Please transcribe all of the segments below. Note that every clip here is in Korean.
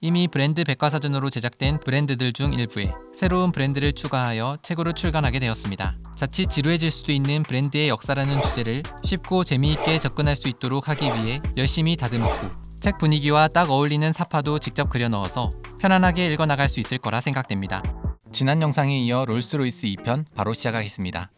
이미 브랜드 백과사전으로 제작된 브랜드들 중 일부에 새로운 브랜드를 추가하여 책으로 출간하게 되었습니다. 자칫 지루해질 수도 있는 브랜드의 역사라는 주제를 쉽고 재미있게 접근할 수 있도록 하기 위해 열심히 다듬었고 책 분위기와 딱 어울리는 사파도 직접 그려 넣어서 편안하게 읽어 나갈 수 있을 거라 생각됩니다. 지난 영상에 이어 롤스로이스 2편 바로 시작하겠습니다.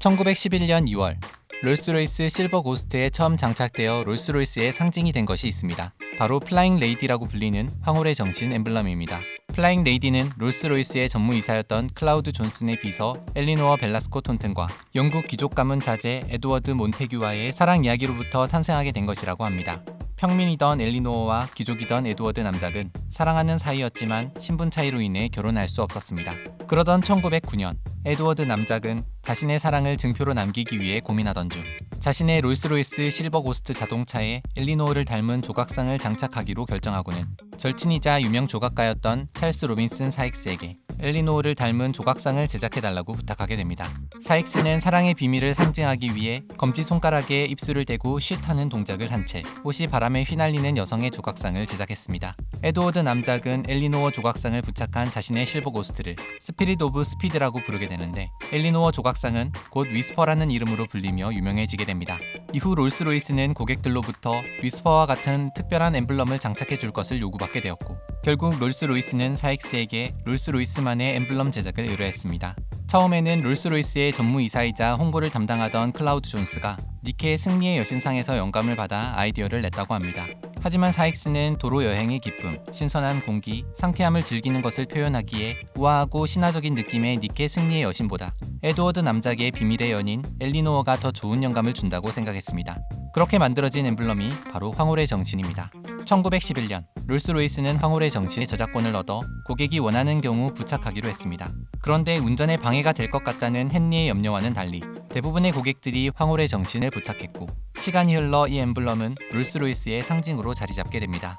(1911년 2월) 롤스로이스 실버 고스트에 처음 장착되어 롤스로이스의 상징이 된 것이 있습니다. 바로 플라잉 레이디라고 불리는 황홀의 정신 엠블럼입니다. 플라잉 레이디는 롤스로이스의 전무이사였던 클라우드 존슨의 비서 엘리노어 벨라스코 톤튼과 영국 귀족 가문 자제 에드워드 몬테규와의 사랑 이야기로부터 탄생하게 된 것이라고 합니다. 평민이던 엘리노어와 귀족이던 에드워드 남작은 사랑하는 사이였지만 신분 차이로 인해 결혼할 수 없었습니다. 그러던 1909년 에드워드 남작은 자신의 사랑을 증표로 남기기 위해 고민하던 중 자신의 롤스로이스 실버 고스트 자동차에 엘리노어를 닮은 조각상을 장착하기로 결정하고는 절친이자 유명 조각가였던 찰스 로빈슨 사익스에게 엘리노어를 닮은 조각상을 제작해달라고 부탁하게 됩니다. 사익스는 사랑의 비밀을 상징하기 위해 검지손가락에 입술을 대고 쉿 하는 동작을 한 채 옷이 바람에 휘날리는 여성의 조각상을 제작했습니다. 에드워드 남작은 엘리노어 조각상을 부착한 자신의 실버 고스트를 스피릿 오브 스피드라고 부르게 되는데 엘리노어 조각상은 곧 위스퍼라는 이름으로 불리며 유명해지게 됩니다. 이후 롤스로이스는 고객들로부터 위스퍼와 같은 특별한 엠블럼을 장착해 줄 것을 요구받게 되었고 결국 롤스로이스는 사익스에게 롤스로이스 만의 엠블럼 제작을 의뢰했습니다. 처음에는 롤스로이스의 전무이사이자 홍보를 담당하던 클라우드 존스가 니케의 승리의 여신상에서 영감을 받아 아이디어를 냈다고 합니다. 하지만 사익스는 도로 여행의 기쁨, 신선한 공기, 상쾌함을 즐기는 것을 표현하기에 우아하고 신화적인 느낌의 니케 승리의 여신보다 에드워드 남작의 비밀의 연인 엘리노어가 더 좋은 영감을 준다고 생각했습니다. 그렇게 만들어진 엠블럼이 바로 황홀의 정신입니다. 1911년 롤스로이스는 황홀의 정신의 저작권을 얻어 고객이 원하는 경우 부착하기로 했습니다. 그런데 운전에 방해가 될 것 같다는 헨리의 염려와는 달리 대부분의 고객들이 황홀의 정신을 부착했고 시간이 흘러 이 엠블럼은 롤스로이스의 상징으로 자리 잡게 됩니다.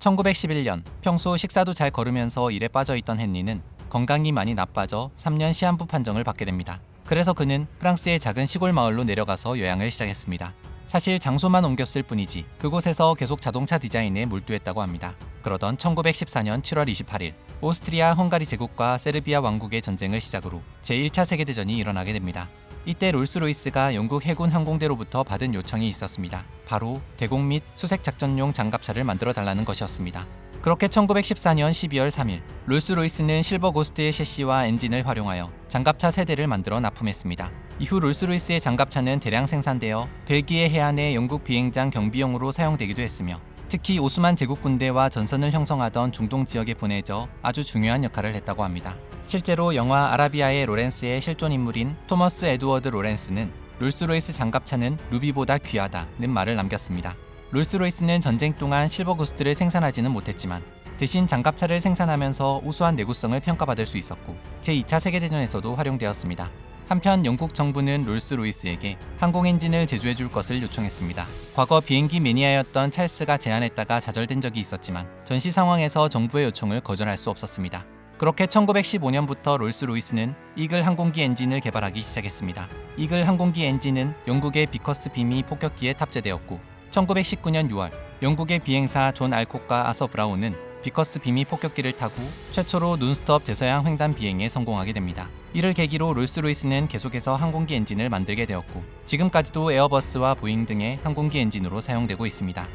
1911년 평소 식사도 잘 거르면서 일에 빠져 있던 헨리는 건강이 많이 나빠져 3년 시한부 판정을 받게 됩니다. 그래서 그는 프랑스의 작은 시골 마을로 내려가서 요양을 시작했습니다. 사실 장소만 옮겼을 뿐이지 그곳에서 계속 자동차 디자인에 몰두했다고 합니다. 그러던 1914년 7월 28일 오스트리아 헝가리 제국과 세르비아 왕국의 전쟁을 시작으로 제1차 세계대전이 일어나게 됩니다. 이때 롤스로이스가 영국 해군 항공대로부터 받은 요청이 있었습니다. 바로 대공 및 수색 작전용 장갑차를 만들어 달라는 것이었습니다. 그렇게 1914년 12월 3일 롤스로이스는 실버 고스트의 셰시와 엔진을 활용하여 장갑차 세대를 만들어 납품했습니다. 이후 롤스로이스의 장갑차는 대량 생산되어 벨기에 해안의 영국 비행장 경비용으로 사용되기도 했으며 특히 오스만 제국 군대와 전선을 형성하던 중동 지역에 보내져 아주 중요한 역할을 했다고 합니다. 실제로 영화 아라비아의 로렌스의 실존 인물인 토머스 에드워드 로렌스는 롤스로이스 장갑차는 루비보다 귀하다는 말을 남겼습니다. 롤스로이스는 전쟁 동안 실버고스트를 생산하지는 못했지만 대신 장갑차를 생산하면서 우수한 내구성을 평가받을 수 있었고 제2차 세계대전에서도 활용되었습니다. 한편 영국 정부는 롤스로이스에게 항공 엔진을 제조해 줄 것을 요청했습니다. 과거 비행기 매니아였던 찰스가 제안했다가 좌절된 적이 있었지만 전시 상황에서 정부의 요청을 거절할 수 없었습니다. 그렇게 1915년부터 롤스로이스는 이글 항공기 엔진을 개발하기 시작했습니다. 이글 항공기 엔진은 영국의 비커스 빔이 폭격기에 탑재되었고 1919년 6월 영국의 비행사 존 알콕과 아서 브라운은 비커스 빔이 폭격기를 타고 최초로 논스톱 대서양 횡단 비행에 성공하게 됩니다. 이를 계기로 롤스로이스는 계속해서 항공기 엔진을 만들게 되었고 지금까지도 에어버스와 보잉 등의 항공기 엔진으로 사용되고 있습니다.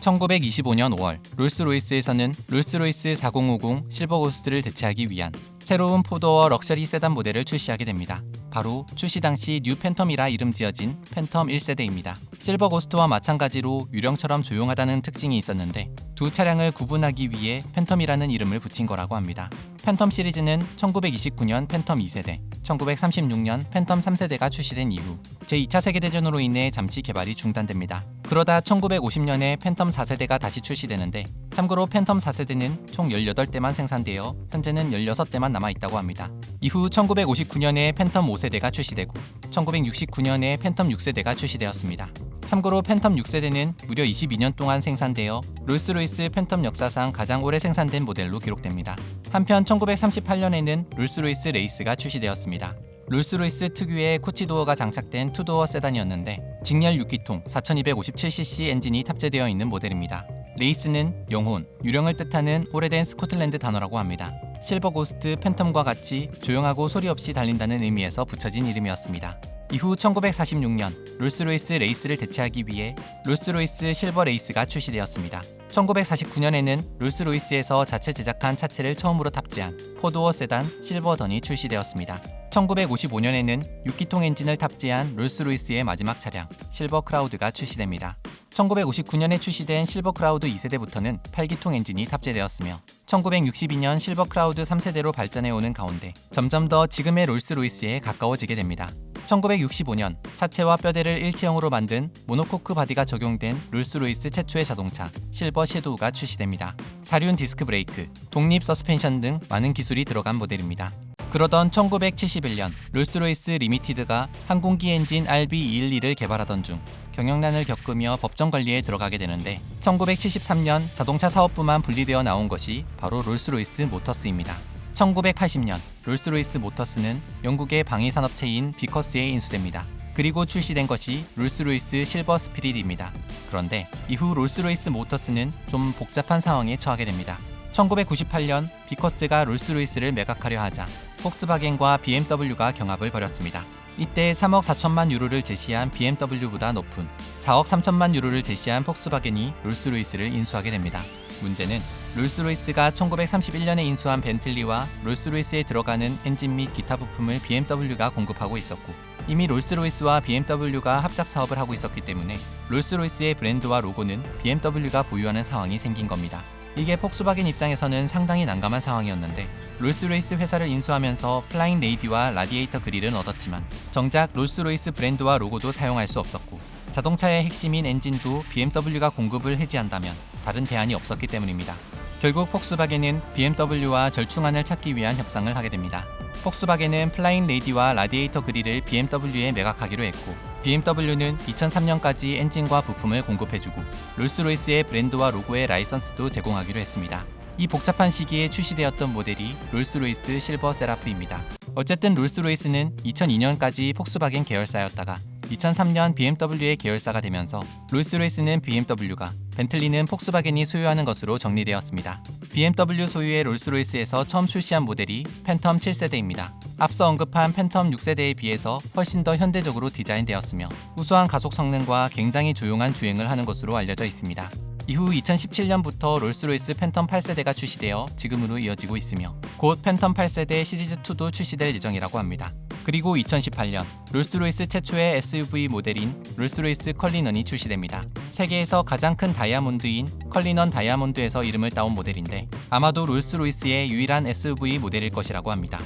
1925년 5월 롤스로이스에서는 롤스로이스 4050 실버 고스트를 대체하기 위한 새로운 포도어 럭셔리 세단 모델을 출시하게 됩니다. 바로 출시 당시 뉴 팬텀이라 이름 지어진 팬텀 1세대입니다. 실버 고스트와 마찬가지로 유령처럼 조용하다는 특징이 있었는데 두 차량을 구분하기 위해 팬텀이라는 이름을 붙인 거라고 합니다. 팬텀 시리즈는 1929년 팬텀 2세대, 1936년 팬텀 3세대가 출시된 이후 제2차 세계대전으로 인해 잠시 개발이 중단됩니다. 그러다 1950년에 팬텀 4세대가 다시 출시되는데 참고로 팬텀 4세대는 총 18대만 생산되어 현재는 16대만 남아있다고 합니다. 이후 1959년에 팬텀 5세대가 출시되고 1969년에 팬텀 6세대가 출시되었습니다. 참고로 팬텀 6세대는 무려 22년 동안 생산되어 롤스로이스 팬텀 역사상 가장 오래 생산된 모델로 기록됩니다. 한편 1938년에는 롤스로이스 레이스가 출시되었습니다. 롤스로이스 특유의 코치도어가 장착된 투도어 세단이었는데 직렬 6기통 4257cc 엔진이 탑재되어 있는 모델입니다. 레이스는 영혼, 유령을 뜻하는 오래된 스코틀랜드 단어라고 합니다. 실버 고스트 팬텀과 같이 조용하고 소리 없이 달린다는 의미에서 붙여진 이름이었습니다. 이후 1946년 롤스로이스 레이스를 대체하기 위해 롤스로이스 실버 레이스가 출시되었습니다. 1949년에는 롤스로이스에서 자체 제작한 차체를 처음으로 탑재한 포도어 세단 실버던이 출시되었습니다. 1955년에는 6기통 엔진을 탑재한 롤스로이스의 마지막 차량 실버 크라우드가 출시됩니다. 1959년에 출시된 실버 크라우드 2세대부터는 8기통 엔진이 탑재되었으며 1962년 실버 크라우드 3세대로 발전해오는 가운데 점점 더 지금의 롤스로이스에 가까워지게 됩니다. 1965년 차체와 뼈대를 일체형으로 만든 모노코크 바디가 적용된 롤스로이스 최초의 자동차 실버 섀도우가 출시됩니다. 사륜 디스크 브레이크, 독립 서스펜션 등 많은 기술이 들어간 모델입니다. 그러던 1971년 롤스로이스 리미티드가 항공기 엔진 RB212를 개발하던 중 경영난을 겪으며 법정 관리에 들어가게 되는데 1973년 자동차 사업부만 분리되어 나온 것이 바로 롤스로이스 모터스입니다. 1980년 롤스로이스 모터스는 영국의 방위 산업체인 비커스에 인수됩니다. 그리고 출시된 것이 롤스로이스 실버 스피릿입니다. 그런데 이후 롤스로이스 모터스는 좀 복잡한 상황에 처하게 됩니다. 1998년 비커스가 롤스로이스를 매각하려 하자 폭스바겐과 BMW가 경합을 벌였습니다. 이때 3억 4천만 유로를 제시한 BMW보다 높은 4억 3천만 유로를 제시한 폭스바겐이 롤스로이스를 인수하게 됩니다. 문제는 롤스로이스가 1931년에 인수한 벤틀리와 롤스로이스에 들어가는 엔진 및 기타 부품을 BMW가 공급하고 있었고 이미 롤스로이스와 BMW가 합작 사업을 하고 있었기 때문에 롤스로이스의 브랜드와 로고는 BMW가 보유하는 상황이 생긴 겁니다. 이게 폭스바겐 입장에서는 상당히 난감한 상황이었는데 롤스로이스 회사를 인수하면서 플라잉 레이디와 라디에이터 그릴은 얻었지만 정작 롤스로이스 브랜드와 로고도 사용할 수 없었고 자동차의 핵심인 엔진도 BMW가 공급을 해지한다면 다른 대안이 없었기 때문입니다. 결국 폭스바겐은 BMW와 절충안을 찾기 위한 협상을 하게 됩니다. 폭스바겐은 플라잉 레이디와 라디에이터 그릴을 BMW에 매각하기로 했고 BMW는 2003년까지 엔진과 부품을 공급해주고 롤스로이스의 브랜드와 로고의 라이선스도 제공하기로 했습니다. 이 복잡한 시기에 출시되었던 모델이 롤스로이스 실버 세라프입니다. 어쨌든 롤스로이스는 2002년까지 폭스바겐 계열사였다가 2003년 BMW의 계열사가 되면서 롤스로이스는 BMW가 벤틀리는 폭스바겐이 소유하는 것으로 정리되었습니다. BMW 소유의 롤스로이스에서 처음 출시한 모델이 팬텀 7세대입니다. 앞서 언급한 팬텀 6세대에 비해서 훨씬 더 현대적으로 디자인되었으며 우수한 가속 성능과 굉장히 조용한 주행을 하는 것으로 알려져 있습니다. 이후 2017년부터 롤스로이스 팬텀 8세대가 출시되어 지금으로 이어지고 있으며 곧 팬텀 8세대 시리즈2도 출시될 예정이라고 합니다. 그리고 2018년 롤스로이스 최초의 SUV 모델인 롤스로이스 컬리넌이 출시됩니다. 세계에서 가장 큰 다이아몬드인 컬리넌 다이아몬드에서 이름을 따온 모델인데 아마도 롤스로이스의 유일한 SUV 모델일 것이라고 합니다.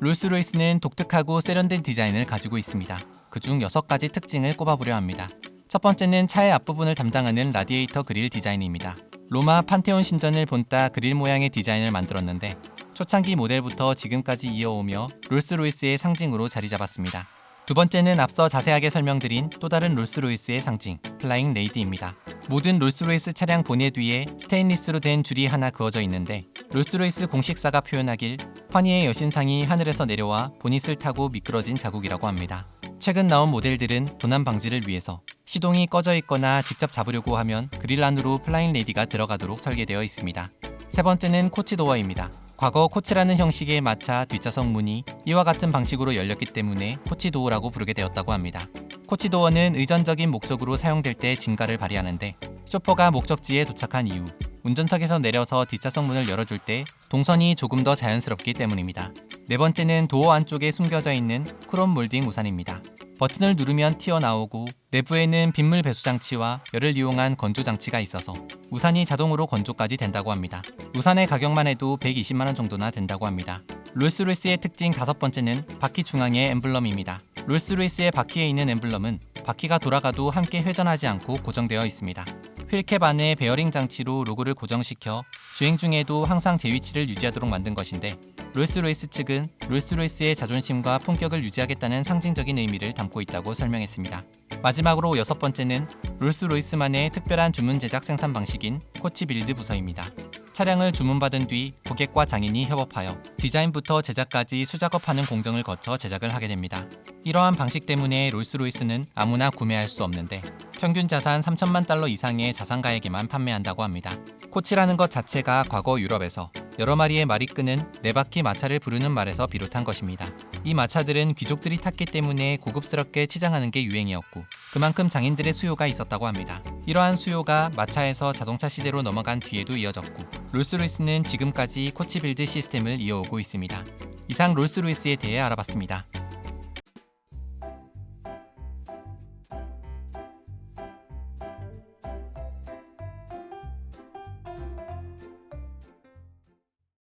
롤스로이스는 독특하고 세련된 디자인을 가지고 있습니다. 그중 6가지 특징을 꼽아보려 합니다. 첫 번째는 차의 앞부분을 담당하는 라디에이터 그릴 디자인입니다. 로마 판테온 신전을 본따 그릴 모양의 디자인을 만들었는데 초창기 모델부터 지금까지 이어오며 롤스로이스의 상징으로 자리 잡았습니다. 두 번째는 앞서 자세하게 설명드린 또 다른 롤스로이스의 상징, 플라잉 레이디입니다. 모든 롤스로이스 차량 보넷 위에 스테인리스로 된 줄이 하나 그어져 있는데 롤스로이스 공식사가 표현하길 환희의 여신상이 하늘에서 내려와 보닛을 타고 미끄러진 자국이라고 합니다. 최근 나온 모델들은 도난 방지를 위해서 시동이 꺼져 있거나 직접 잡으려고 하면 그릴 안으로 플라잉 레이디가 들어가도록 설계되어 있습니다. 세 번째는 코치 도어입니다. 과거 코치라는 형식의 마차 뒷좌석 문이 이와 같은 방식으로 열렸기 때문에 코치 도어라고 부르게 되었다고 합니다. 코치 도어는 의전적인 목적으로 사용될 때 진가를 발휘하는데 쇼퍼가 목적지에 도착한 이후 운전석에서 내려서 뒷좌석 문을 열어줄 때 동선이 조금 더 자연스럽기 때문입니다. 네 번째는 도어 안쪽에 숨겨져 있는 크롬 몰딩 우산입니다. 버튼을 누르면 튀어나오고 내부에는 빗물 배수 장치와 열을 이용한 건조 장치가 있어서 우산이 자동으로 건조까지 된다고 합니다. 우산의 가격만 해도 120만 원 정도나 된다고 합니다. 롤스로이스의 특징 다섯 번째는 바퀴 중앙의 엠블럼입니다. 롤스로이스의 바퀴에 있는 엠블럼은 바퀴가 돌아가도 함께 회전하지 않고 고정되어 있습니다. 휠캡 안에 베어링 장치로 로고를 고정시켜 주행 중에도 항상 제 위치를 유지하도록 만든 것인데 롤스로이스 측은 롤스로이스의 자존심과 품격을 유지하겠다는 상징적인 의미를 담고 있다고 설명했습니다. 마지막으로 여섯 번째는 롤스로이스만의 특별한 주문 제작 생산 방식인 코치 빌드 부서입니다. 차량을 주문받은 뒤 고객과 장인이 협업하여 디자인부터 제작까지 수작업하는 공정을 거쳐 제작을 하게 됩니다. 이러한 방식 때문에 롤스로이스는 아무나 구매할 수 없는데 평균 자산 3천만 달러 이상의 자산가에게만 판매한다고 합니다. 코치라는 것 자체가 과거 유럽에서 여러 마리의 말이 끄는 네 바퀴 마차를 부르는 말에서 비롯한 것입니다. 이 마차들은 귀족들이 탔기 때문에 고급스럽게 치장하는 게 유행이었고 그만큼 장인들의 수요가 있었다고 합니다. 이러한 수요가 마차에서 자동차 시대로 넘어간 뒤에도 이어졌고 롤스로이스는 지금까지 코치 빌드 시스템을 이어오고 있습니다. 이상 롤스로이스에 대해 알아봤습니다.